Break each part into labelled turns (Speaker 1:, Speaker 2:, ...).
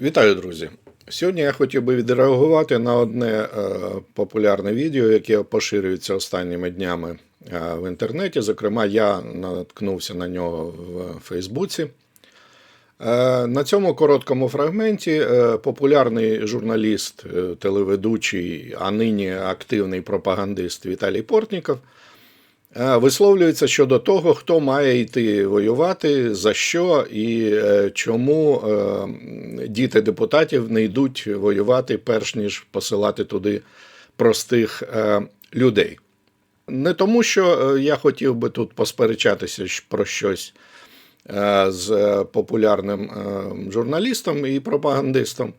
Speaker 1: Вітаю, друзі! Сьогодні я хотів би відреагувати на одне е, популярне відео, яке поширюється останніми днями е, в інтернеті. Зокрема, я наткнувся на нього в Фейсбуці. Е, на цьому короткому фрагменті популярний журналіст, телеведучий, а нині активний пропагандист Віталій Портніков висловлюється щодо того, хто має йти воювати, за що і е, чому е, діти депутатів не йдуть воювати, перш ніж посилати туди простих е, людей. Не тому, що я хотів би тут посперечатися про щось з популярним журналістом і пропагандистом.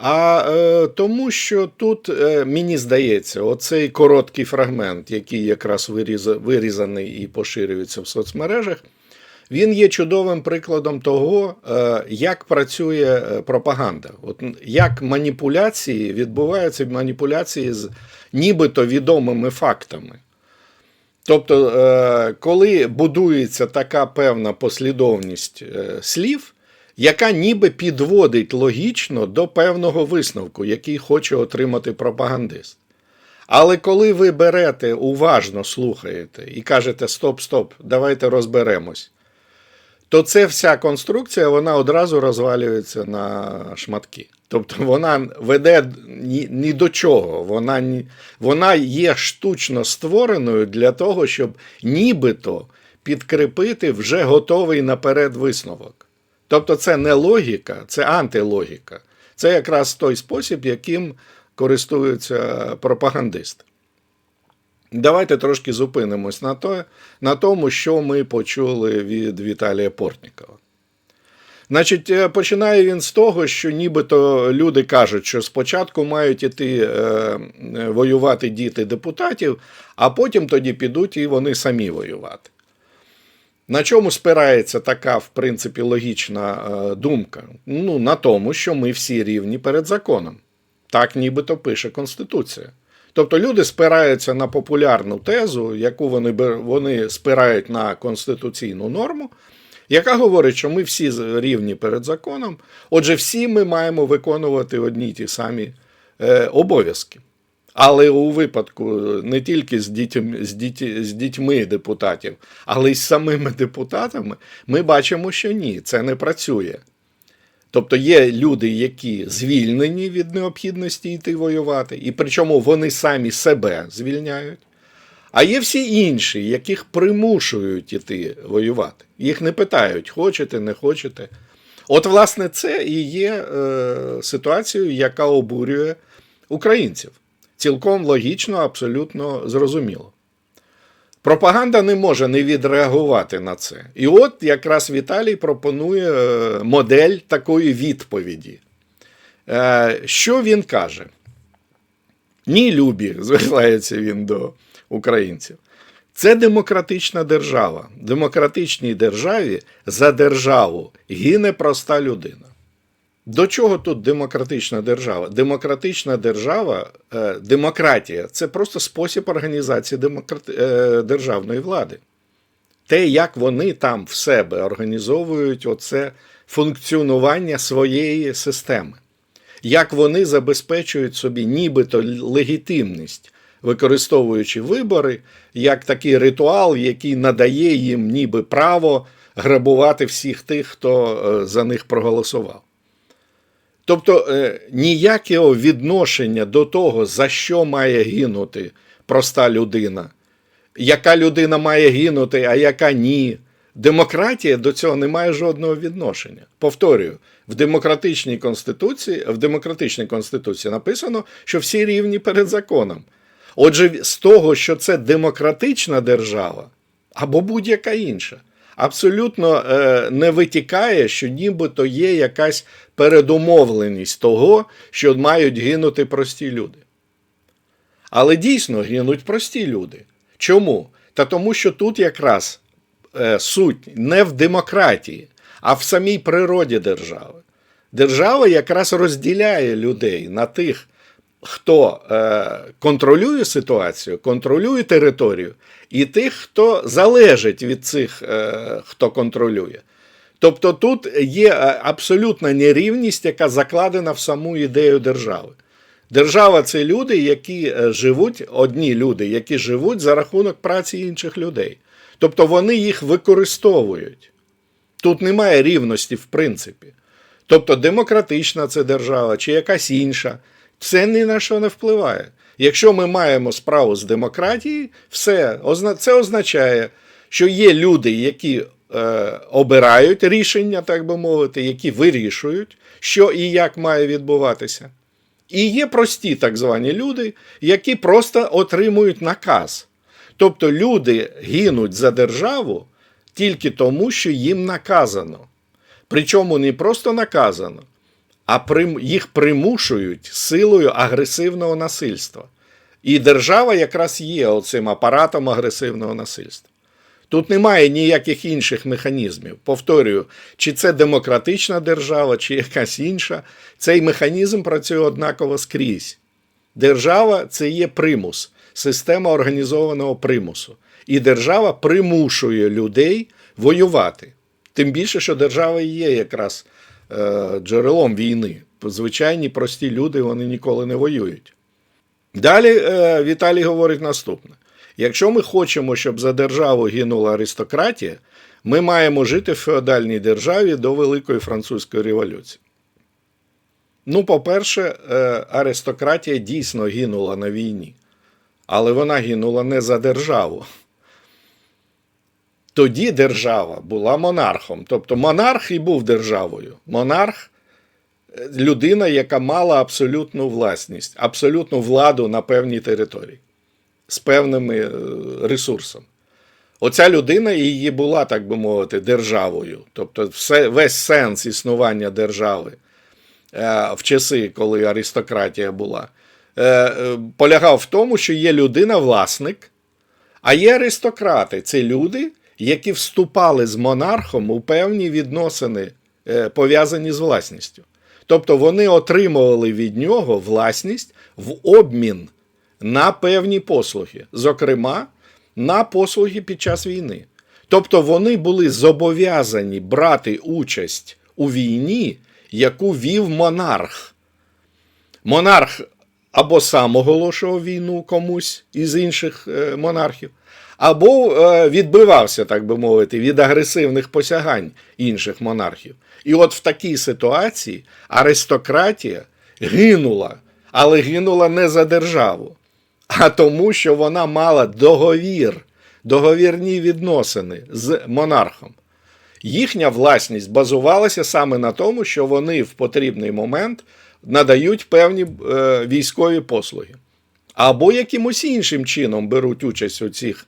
Speaker 1: А е, тому, що тут е, мені здається, оцей короткий фрагмент, який якраз виріз- вирізаний і поширюється в соцмережах, він є чудовим прикладом того, е, як працює е, пропаганда. От як маніпуляції відбуваються маніпуляції з нібито відомими фактами. Тобто, е, коли будується така певна послідовність е, слів, яка ніби підводить логічно до певного висновку, який хоче отримати пропагандист. Але коли ви берете, уважно слухаєте і кажете стоп, стоп, давайте розберемось, то це вся конструкція вона одразу розвалюється на шматки. Тобто вона веде ні, ні до чого. Вона, ні, вона є штучно створеною для того, щоб нібито підкріпити вже готовий наперед висновок. Тобто це не логіка, це антилогіка. Це якраз той спосіб, яким користуються пропагандисти. Давайте трошки зупинимось на, то, на тому, що ми почули від Віталія Портнікова. Значить, е, починає він з того, що нібито люди кажуть, що спочатку мають іти е, е, воювати діти депутатів, а потім тоді підуть і вони самі воювати. На чому спирається така, в принципі, логічна е, думка? Ну, на тому, що ми всі рівні перед законом. Так нібито пише Конституція. Тобто люди спираються на популярну тезу, яку вони, вони спирають на конституційну норму, яка говорить, що ми всі рівні перед законом, отже, всі ми маємо виконувати одні й ті самі е, обов'язки. Але у випадку не тільки з, дітьми, з, діті, з дітьми депутатів, але й з самими депутатами, ми бачимо, що ні, це не працює. Тобто є люди, які звільнені від необхідності йти воювати, і причому вони самі себе звільняють. А є всі інші, яких примушують іти воювати. Їх не питають, хочете, не хочете. От, власне, це і є е, ситуацією, яка обурює українців. Цілком логічно, абсолютно зрозуміло. Пропаганда не може не відреагувати на це. І от якраз Віталій пропонує е, модель такої відповіді. Е, Що він каже? Ні, любі, звертається він до українців. Це демократична держава. В демократичній державі за державу гине проста людина. До чого тут демократична держава? Демократична держава, е, демократія це просто спосіб організації е, державної влади. Те, як вони там в себе організовують оце функціонування своєї системи, як вони забезпечують собі нібито легітимність, використовуючи вибори, як такий ритуал, який надає їм ніби право грабувати всіх тих, хто е, за них проголосував. Тобто е, ніякого відношення до того, за що має гинути проста людина, яка людина має гинути, а яка ні. Демократія до цього не має жодного відношення. Повторюю, в демократичній конституції, в демократичній конституції написано, що всі рівні перед законом. Отже, з того, що це демократична держава або будь-яка інша, абсолютно е, не витікає, що нібито є якась передумовленість того, що мають гинути прості люди. Але дійсно гинуть прості люди. Чому? Та тому, що тут якраз е, суть не в демократії, а в самій природі держави. Держава якраз розділяє людей на тих, хто е, контролює ситуацію, контролює територію, і тих, хто залежить від цих, е, хто контролює. Тобто тут є е, абсолютна нерівність, яка закладена в саму ідею держави. Держава це люди, які е, живуть, одні люди, які живуть за рахунок праці інших людей. Тобто вони їх використовують. Тут немає рівності, в принципі. Тобто демократична це держава чи якась інша, це ні на що не впливає. Якщо ми маємо справу з демократією, все це означає, що є люди, які е, обирають рішення, так би мовити, які вирішують, що і як має відбуватися. І є прості так звані люди, які просто отримують наказ. Тобто люди гинуть за державу тільки тому, що їм наказано. Причому не просто наказано, а їх примушують силою агресивного насильства. І держава якраз є оцим апаратом агресивного насильства. Тут немає ніяких інших механізмів. Повторюю, чи це демократична держава, чи якась інша, цей механізм працює однаково скрізь. Держава це є примус, система організованого примусу. І держава примушує людей воювати. Тим більше, що держава і є якраз джерелом війни. Звичайні прості люди вони ніколи не воюють. Далі е, Віталій говорить наступне: якщо ми хочемо, щоб за державу гинула аристократія, ми маємо жити в феодальній державі до Великої Французької революції. Ну, по-перше, е, аристократія дійсно гинула на війні, але вона гинула не за державу. Тоді держава була монархом. Тобто монарх і був державою. Монарх е, людина, яка мала абсолютну власність, абсолютну владу на певній території з певними е, ресурсами. Оця людина її була, так би мовити, державою. Тобто, все, весь сенс існування держави е, в часи, коли аристократія була, полягав в тому, що є людина-власник, а є аристократи. Це люди, які вступали з монархом у певні відносини, е, пов'язані з власністю. Тобто вони отримували від нього власність в обмін на певні послуги, зокрема, на послуги під час війни. Тобто вони були зобов'язані брати участь у війні, яку вів монарх. Монарх або сам оголошував війну комусь із інших е, монархів, або е, відбивався, так би мовити, від агресивних посягань інших монархів. І от в такій ситуації аристократія гинула, але гинула не за державу, а тому, що вона мала договір, договірні відносини з монархом. Їхня власність базувалася саме на тому, що вони в потрібний момент надають певні е, військові послуги. Або якимось іншим чином беруть участь у цих,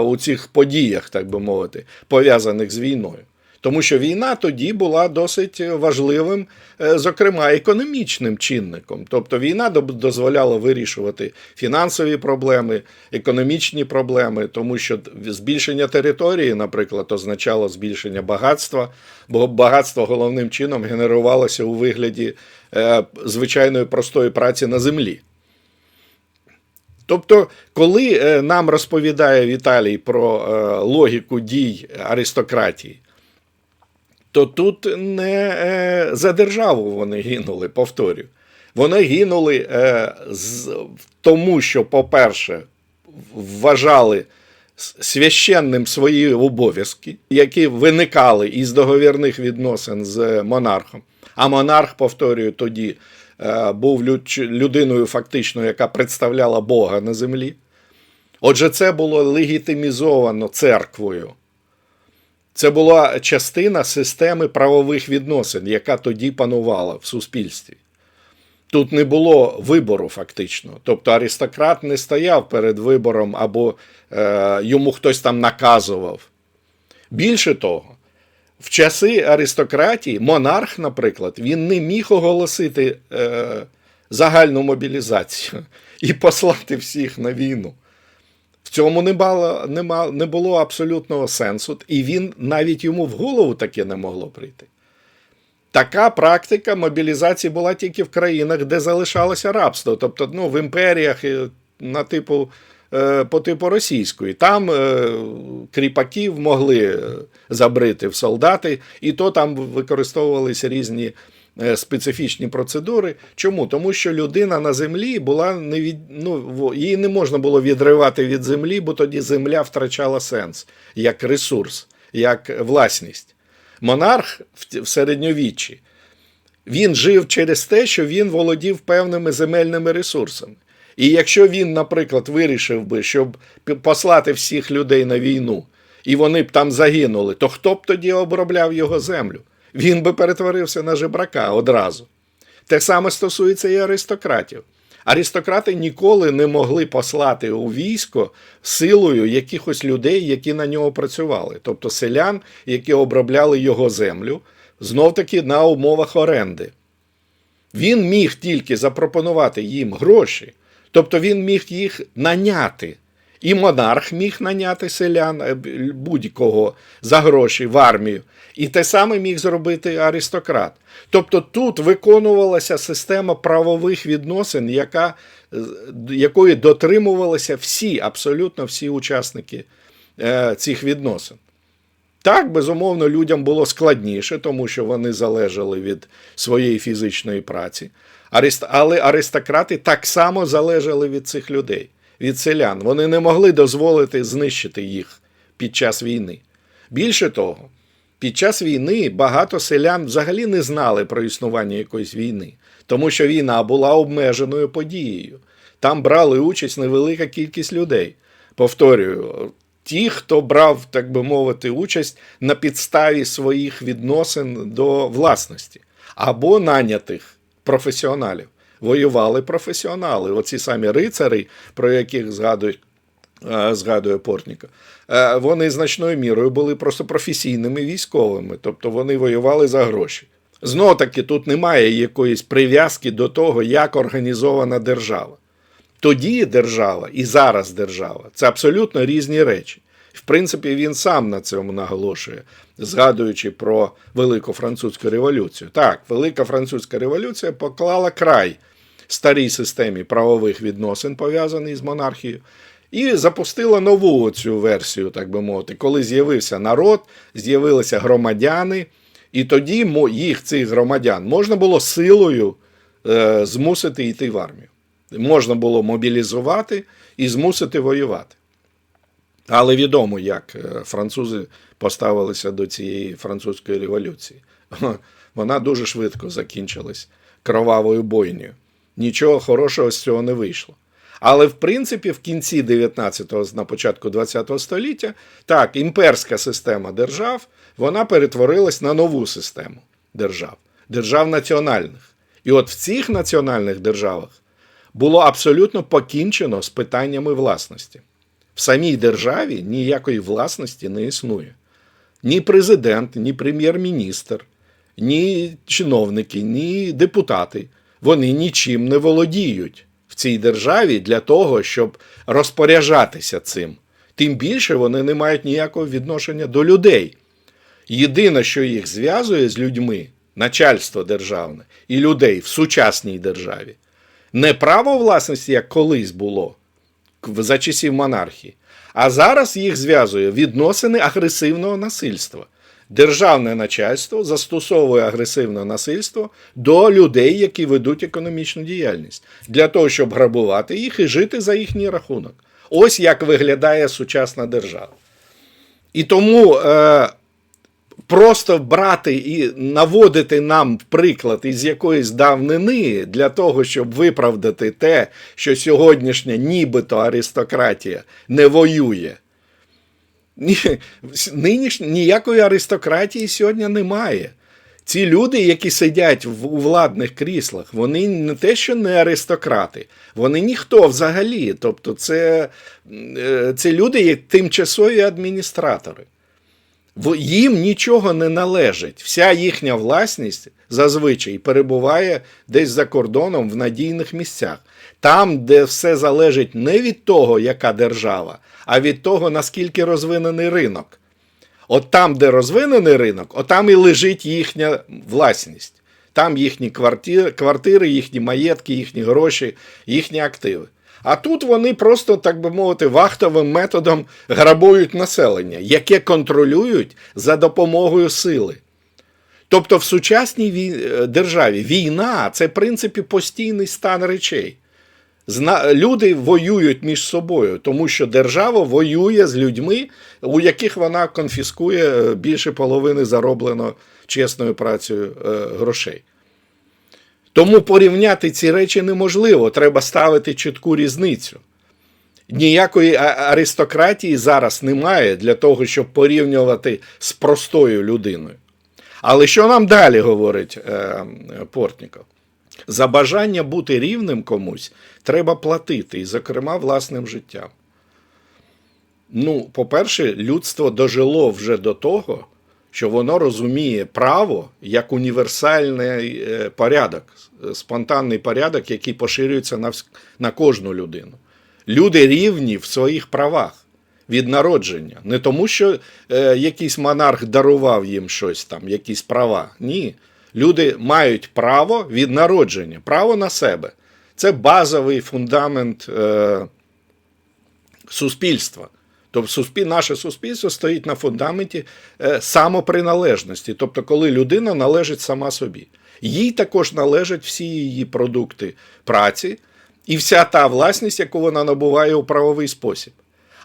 Speaker 1: у цих подіях, так би мовити, пов'язаних з війною. Тому що війна тоді була досить важливим, е, зокрема, економічним чинником. Тобто війна дозволяла вирішувати фінансові проблеми, економічні проблеми, тому що збільшення території, наприклад, означало збільшення багатства, бо багатство головним чином генерувалося у вигляді е, звичайної простої праці на землі. Тобто, коли е, нам розповідає Віталій про е, логіку дій аристократії, то тут не е, за державу вони гинули, повторю. Вони гинули тому, що, по-перше, вважали священним свої обов'язки, які виникали із договірних відносин з монархом. А монарх, повторюю, тоді був людиною, фактично, яка представляла Бога на землі. Отже, це було легітимізовано церквою. Це була частина системи правових відносин, яка тоді панувала в суспільстві. Тут не було вибору, фактично. Тобто аристократ не стояв перед вибором або е, йому хтось там наказував. Більше того, в часи аристократії монарх, наприклад, він не міг оголосити е, загальну мобілізацію і послати всіх на війну. В цьому не було, не, було абсолютного сенсу, і він навіть йому в голову таке не могло прийти. Така практика мобілізації була тільки в країнах, де залишалося рабство. Тобто ну, в імперіях е, на типу по типу російської. Там е, кріпаків могли е, забрити в солдати, і то там використовувалися різні е, специфічні процедури. Чому? Тому що людина на землі була не від, ну, її не можна було відривати від землі, бо тоді земля втрачала сенс як ресурс, як власність. Монарх в середньовіччі він жив через те, що він володів певними земельними ресурсами. І якщо він, наприклад, вирішив би, щоб послати всіх людей на війну, і вони б там загинули, то хто б тоді обробляв його землю? Він би перетворився на жебрака одразу. Те саме стосується і аристократів. Аристократи ніколи не могли послати у військо силою якихось людей, які на нього працювали, тобто селян, які обробляли його землю, знов таки на умовах оренди. Він міг тільки запропонувати їм гроші, тобто він міг їх наняти. І монарх міг наняти селян е, будь-кого за гроші в армію. І те саме міг зробити аристократ. Тобто тут виконувалася система правових відносин, яка, е, якої дотримувалися всі, абсолютно всі учасники е, цих відносин. Так, безумовно, людям було складніше, тому що вони залежали від своєї фізичної праці. Але аристократи так само залежали від цих людей, від селян. Вони не могли дозволити знищити їх під час війни. Більше того, під час війни багато селян взагалі не знали про існування якоїсь війни, тому що війна була обмеженою подією. Там брали участь невелика кількість людей. Повторюю, ті, хто брав, так би мовити, участь на підставі своїх відносин до власності або нанятих професіоналів. Воювали професіонали, оці самі рицари, про яких згадують. е, Згадує Портніка, е, вони значною мірою були просто професійними військовими, тобто вони воювали за гроші. Знов таки, тут немає якоїсь прив'язки до того, як організована держава. Тоді держава і зараз держава це абсолютно різні речі. В принципі, він сам на цьому наголошує, згадуючи про Велику Французьку революцію. Так, Велика Французька революція поклала край старій системі правових відносин, пов'язаній з монархією, і запустила нову цю версію, так би мовити, коли з'явився народ, з'явилися громадяни, і тоді їх, цих громадян, можна було силою е, змусити йти в армію. Можна було мобілізувати і змусити воювати. Але відомо, як е, французи поставилися до цієї французької революції. Вона дуже швидко закінчилась кровавою бойнею. Нічого хорошого з цього не вийшло. Але в принципі, в кінці 19-го, на початку 20-го століття, так, імперська система держав, вона перетворилась на нову систему держав, держав національних. І от в цих національних державах було абсолютно покінчено з питаннями власності. В самій державі ніякої власності не існує. Ні президент, ні прем'єр-міністр, ні чиновники, ні депутати. Вони нічим не володіють в цій державі для того, щоб розпоряджатися цим. Тим більше вони не мають ніякого відношення до людей. Єдине, що їх зв'язує з людьми, начальство державне і людей в сучасній державі, не право власності, як колись було за часів монархії, а зараз їх зв'язує відносини агресивного насильства. Державне начальство застосовує агресивне насильство до людей, які ведуть економічну діяльність, для того, щоб грабувати їх і жити за їхній рахунок. Ось як виглядає сучасна держава. І тому е, просто брати і наводити нам приклад із якоїсь давнини для того, щоб виправдати те, що сьогоднішня нібито аристократія не воює. Ні, нинішнь, ніякої аристократії сьогодні немає. Ці люди, які сидять в, у владних кріслах, вони не те, що не аристократи, вони ніхто взагалі. Тобто, це, е, це люди, як тимчасові адміністратори. Їм нічого не належить. Вся їхня власність зазвичай перебуває десь за кордоном в надійних місцях. Там, де все залежить не від того, яка держава, а від того, наскільки розвинений ринок. От там, де розвинений ринок, отам і лежить їхня власність. Там їхні квартири, квартири, їхні маєтки, їхні гроші, їхні активи. А тут вони просто, так би мовити, вахтовим методом грабують населення, яке контролюють за допомогою сили. Тобто в сучасній е, державі війна це, в принципі, постійний стан речей. Люди воюють між собою, тому що держава воює з людьми, у яких вона конфіскує е, більше половини зароблено чесною працею е, грошей. Тому порівняти ці речі неможливо, треба ставити чітку різницю. Ніякої аристократії зараз немає для того, щоб порівнювати з простою людиною. Але що нам далі говорить е, Портніков? За бажання бути рівним комусь треба платити, і, зокрема, власним життям. Ну, по-перше, людство дожило вже до того, що воно розуміє право як універсальний е, порядок, спонтанний порядок, який поширюється на, на кожну людину. Люди рівні в своїх правах від народження. Не тому, що е, якийсь монарх дарував їм щось там, якісь права. Ні. Люди мають право від народження, право на себе. Це базовий фундамент е, суспільства. Тобто наше суспільство стоїть на фундаменті е, самоприналежності, тобто, коли людина належить сама собі. Їй також належать всі її продукти праці і вся та власність, яку вона набуває у правовий спосіб.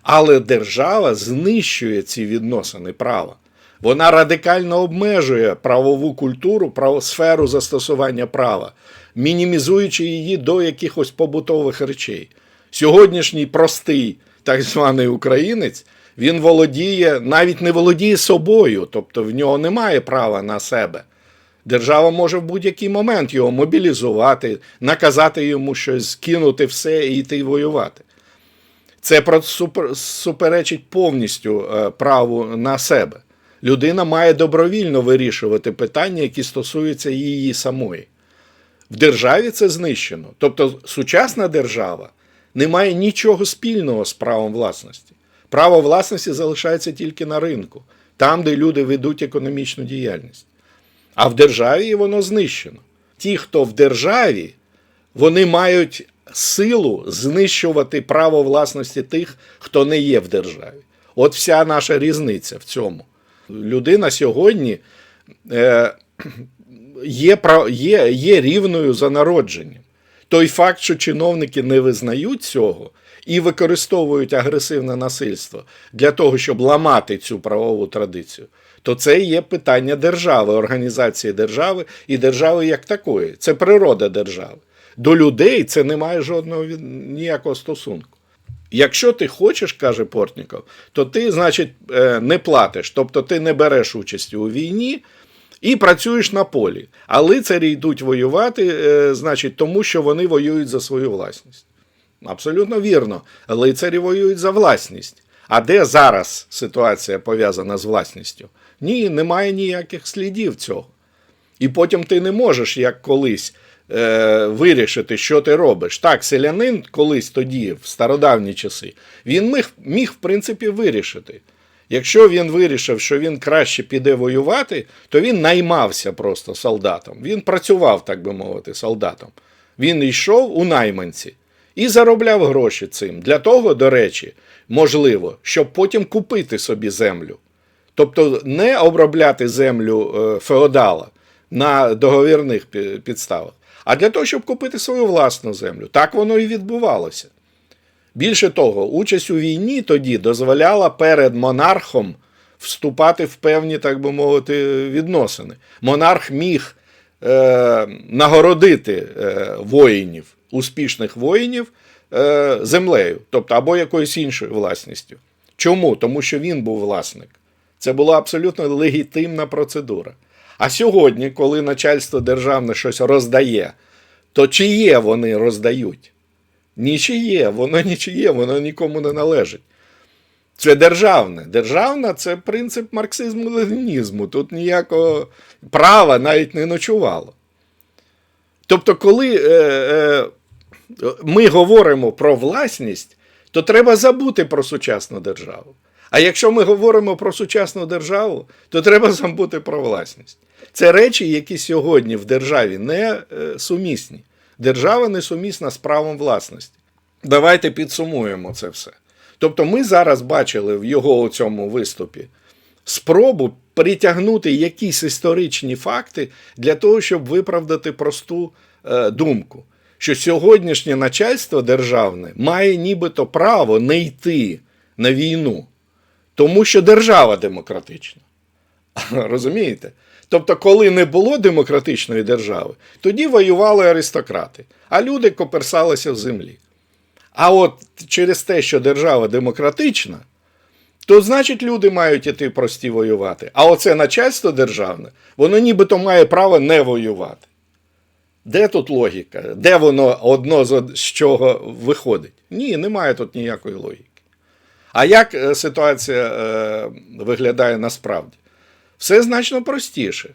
Speaker 1: Але держава знищує ці відносини права. Вона радикально обмежує правову культуру, правосферу застосування права, мінімізуючи її до якихось побутових речей. Сьогоднішній простий так званий українець, він володіє, навіть не володіє собою, тобто в нього немає права на себе. Держава може в будь-який момент його мобілізувати, наказати йому щось, скинути все і йти воювати. Це суперечить повністю е, праву на себе. Людина має добровільно вирішувати питання, які стосуються її самої. В державі це знищено. Тобто сучасна держава не має нічого спільного з правом власності. Право власності залишається тільки на ринку, там, де люди ведуть економічну діяльність. А в державі воно знищено. Ті, хто в державі, вони мають силу знищувати право власності тих, хто не є в державі. От вся наша різниця в цьому. Людина сьогодні е, є, є, є рівною за народженням. Той факт, що чиновники не визнають цього і використовують агресивне насильство для того, щоб ламати цю правову традицію, то це є питання держави, організації держави і держави як такої. Це природа держави. До людей це не має жодного ніякого стосунку. Якщо ти хочеш, каже Портніков, то ти, значить, е, не платиш, тобто ти не береш участі у війні і працюєш на полі. А лицарі йдуть воювати, е, значить, тому що вони воюють за свою власність. Абсолютно вірно. Лицарі воюють за власність. А де зараз ситуація пов'язана з власністю? Ні, немає ніяких слідів цього. І потім ти не можеш, як колись, е, вирішити, що ти робиш. Так, селянин колись тоді, в стародавні часи, він міг, міг в принципі, вирішити. Якщо він вирішив, що він краще піде воювати, то він наймався просто солдатом. Він працював, так би мовити, солдатом. Він йшов у найманці і заробляв гроші цим. Для того, до речі, можливо, щоб потім купити собі землю. Тобто не обробляти землю е, феодала на договірних підставах, а для того, щоб купити свою власну землю. Так воно і відбувалося. Більше того, участь у війні тоді дозволяла перед монархом вступати в певні, так би мовити, відносини. Монарх міг е, нагородити е, воїнів, успішних воїнів е, землею, тобто або якоюсь іншою власністю. Чому? Тому що він був власник. Це була абсолютно легітимна процедура. А сьогодні, коли начальство державне щось роздає, то чиє вони роздають? Нічиє, воно нічиє, воно нікому не належить. Це державне. Державна це принцип марксизму ленінізму. Тут ніякого права навіть не ночувало. Тобто, коли е, е, ми говоримо про власність, то треба забути про сучасну державу. А якщо ми говоримо про сучасну державу, то треба забути про власність. Це речі, які сьогодні в державі не е, сумісні. Держава не сумісна з правом власності. Давайте підсумуємо це все. Тобто, ми зараз бачили в його цьому виступі спробу притягнути якісь історичні факти для того, щоб виправдати просту е, думку, що сьогоднішнє начальство державне має нібито право не йти на війну, тому що держава демократична. Розумієте? Тобто, коли не було демократичної держави, тоді воювали аристократи, а люди коперсалися в землі. А от через те, що держава демократична, то значить люди мають іти прості воювати. А оце начальство державне, воно нібито має право не воювати. Де тут логіка? Де воно одно з чого виходить? Ні, немає тут ніякої логіки. А як е, ситуація е, виглядає насправді? Все значно простіше.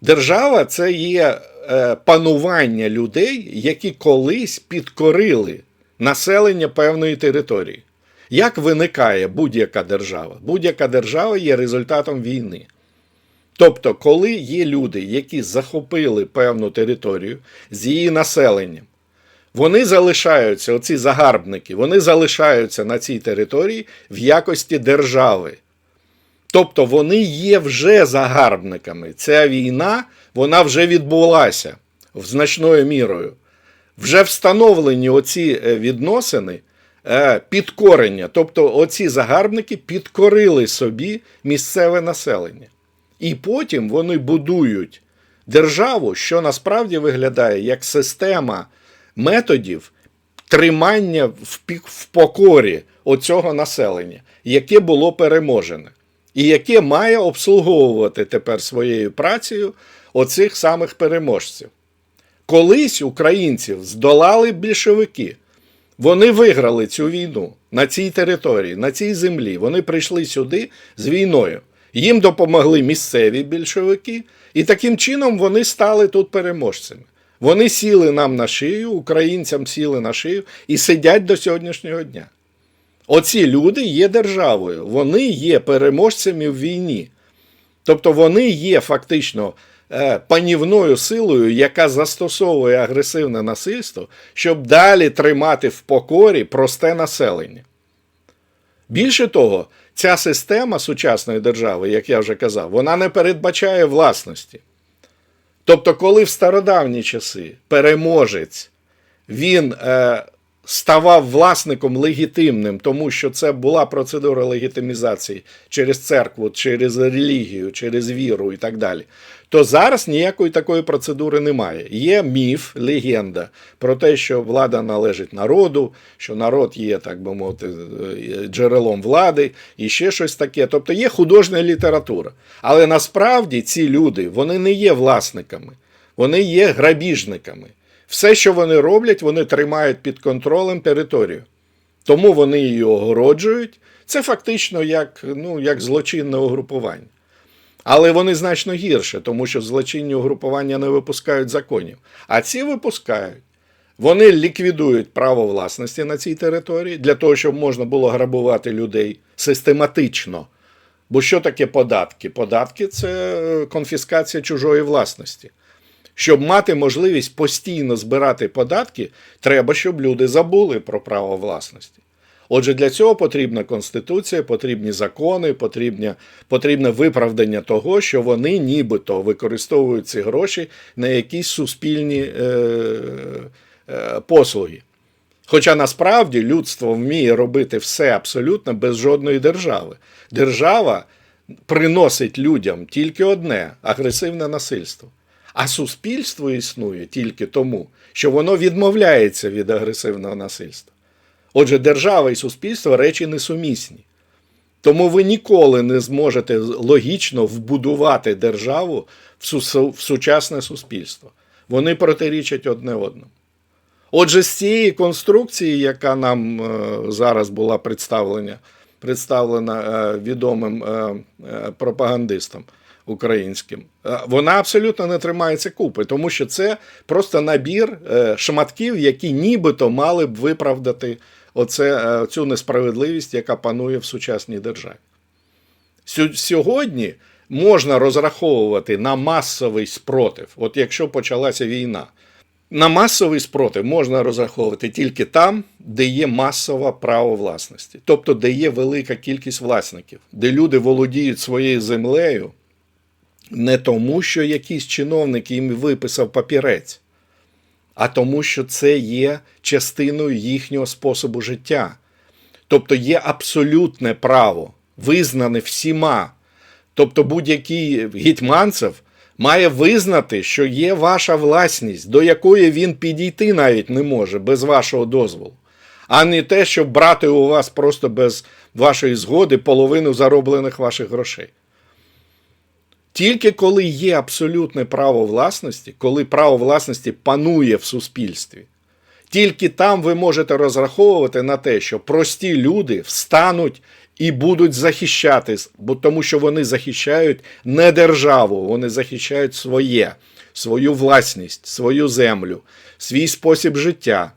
Speaker 1: Держава це є е, панування людей, які колись підкорили населення певної території. Як виникає будь-яка держава? Будь-яка держава є результатом війни. Тобто, коли є люди, які захопили певну територію з її населенням, вони залишаються, оці загарбники, вони залишаються на цій території в якості держави. Тобто вони є вже загарбниками. Ця війна вона вже відбулася значною мірою. Вже встановлені оці е, відносини е, підкорення. Тобто оці загарбники підкорили собі місцеве населення. І потім вони будують державу, що насправді виглядає як система методів тримання в, покорі оцього населення, яке було переможене, і яке має обслуговувати тепер своєю працею оцих самих переможців. Колись українців здолали більшовики. Вони виграли цю війну на цій території, на цій землі. Вони прийшли сюди з війною. Їм допомогли місцеві більшовики, і таким чином вони стали тут переможцями. Вони сіли нам на шию, українцям сіли на шию і сидять до сьогоднішнього дня. Оці люди є державою, вони є переможцями в війні. Тобто вони є фактично е, панівною силою, яка застосовує агресивне насильство, щоб далі тримати в покорі просте населення. Більше того, ця система сучасної держави, як я вже казав, вона не передбачає власності. Тобто, коли в стародавні часи переможець він е, ставав власником легітимним, тому що це була процедура легітимізації через церкву, через релігію, через віру і так далі, то зараз ніякої такої процедури немає. Є міф, легенда про те, що влада належить народу, що народ є, так би мовити, джерелом влади і ще щось таке. Тобто є художня література. Але насправді ці люди вони не є власниками, вони є грабіжниками. Все, що вони роблять, вони тримають під контролем територію. Тому вони її огороджують. Це фактично як, ну, як злочинне угрупування. Але вони значно гірше, тому що злочинні угрупування не випускають законів. А ці випускають. Вони ліквідують право власності на цій території для того, щоб можна було грабувати людей систематично. Бо що таке податки? Податки це е, конфіскація чужої власності. Щоб мати можливість постійно збирати податки, треба, щоб люди забули про право власності. Отже, для цього потрібна конституція, потрібні закони, потрібне, потрібне виправдання того, що вони нібито використовують ці гроші на якісь суспільні е, е, послуги. Хоча насправді людство вміє робити все абсолютно без жодної держави. Держава приносить людям тільки одне агресивне насильство. А суспільство існує тільки тому, що воно відмовляється від агресивного насильства. Отже, держава і суспільство речі несумісні. Тому ви ніколи не зможете логічно вбудувати державу в, су- в сучасне суспільство. Вони протирічать одне одному. Отже, з цієї конструкції, яка нам е, зараз була представлена, представлена відомим е, е, пропагандистом українським, е, вона абсолютно не тримається купи, тому що це просто набір е, шматків, які нібито мали б виправдати оце, е, цю несправедливість, яка панує в сучасній державі. Сьогодні можна розраховувати на масовий спротив, от якщо почалася війна. На масовий спротив можна розраховувати тільки там, де є масове право власності, тобто де є велика кількість власників, де люди володіють своєю землею не тому, що якийсь чиновник їм виписав папірець, а тому, що це є частиною їхнього способу життя. Тобто є абсолютне право, визнане всіма. Тобто будь-який гетьманцев має визнати, що є ваша власність, до якої він підійти навіть не може без вашого дозволу, а не те, щоб брати у вас просто без вашої згоди половину зароблених ваших грошей. Тільки коли є абсолютне право власності, коли право власності панує в суспільстві, тільки там ви можете розраховувати на те, що прості люди встануть і будуть захищати, бо тому що вони захищають не державу, вони захищають своє, свою власність, свою землю, свій спосіб життя,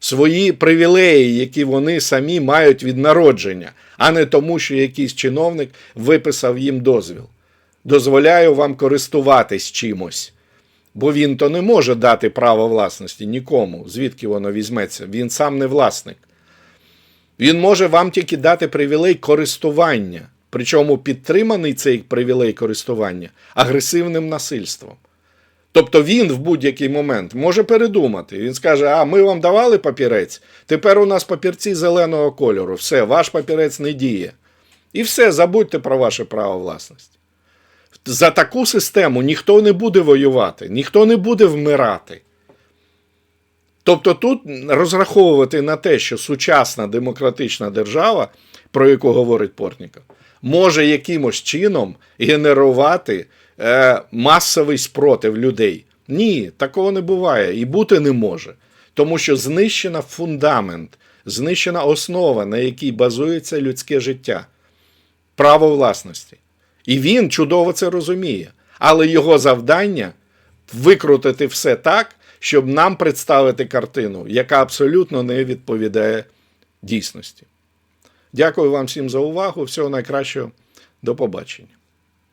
Speaker 1: свої привілеї, які вони самі мають від народження, а не тому, що якийсь чиновник виписав їм дозвіл. Дозволяю вам користуватись чимось. Бо він то не може дати право власності нікому, звідки воно візьметься. Він сам не власник. Він може вам тільки дати привілей користування, причому підтриманий цей привілей користування агресивним насильством. Тобто він в будь-який момент може передумати. Він скаже: А ми вам давали папірець, тепер у нас папірці зеленого кольору. Все, ваш папірець не діє. І все, забудьте про ваше право власності. За таку систему ніхто не буде воювати, ніхто не буде вмирати. Тобто тут розраховувати на те, що сучасна демократична держава, про яку говорить Портніков, може якимось чином генерувати е, масовий спротив людей. Ні, такого не буває і бути не може. Тому що знищена фундамент, знищена основа, на якій базується людське життя, право власності. І він чудово це розуміє. Але його завдання викрутити все так, щоб нам представити картину, яка абсолютно не відповідає дійсності. Дякую вам всім за увагу. Всього найкращого. До побачення.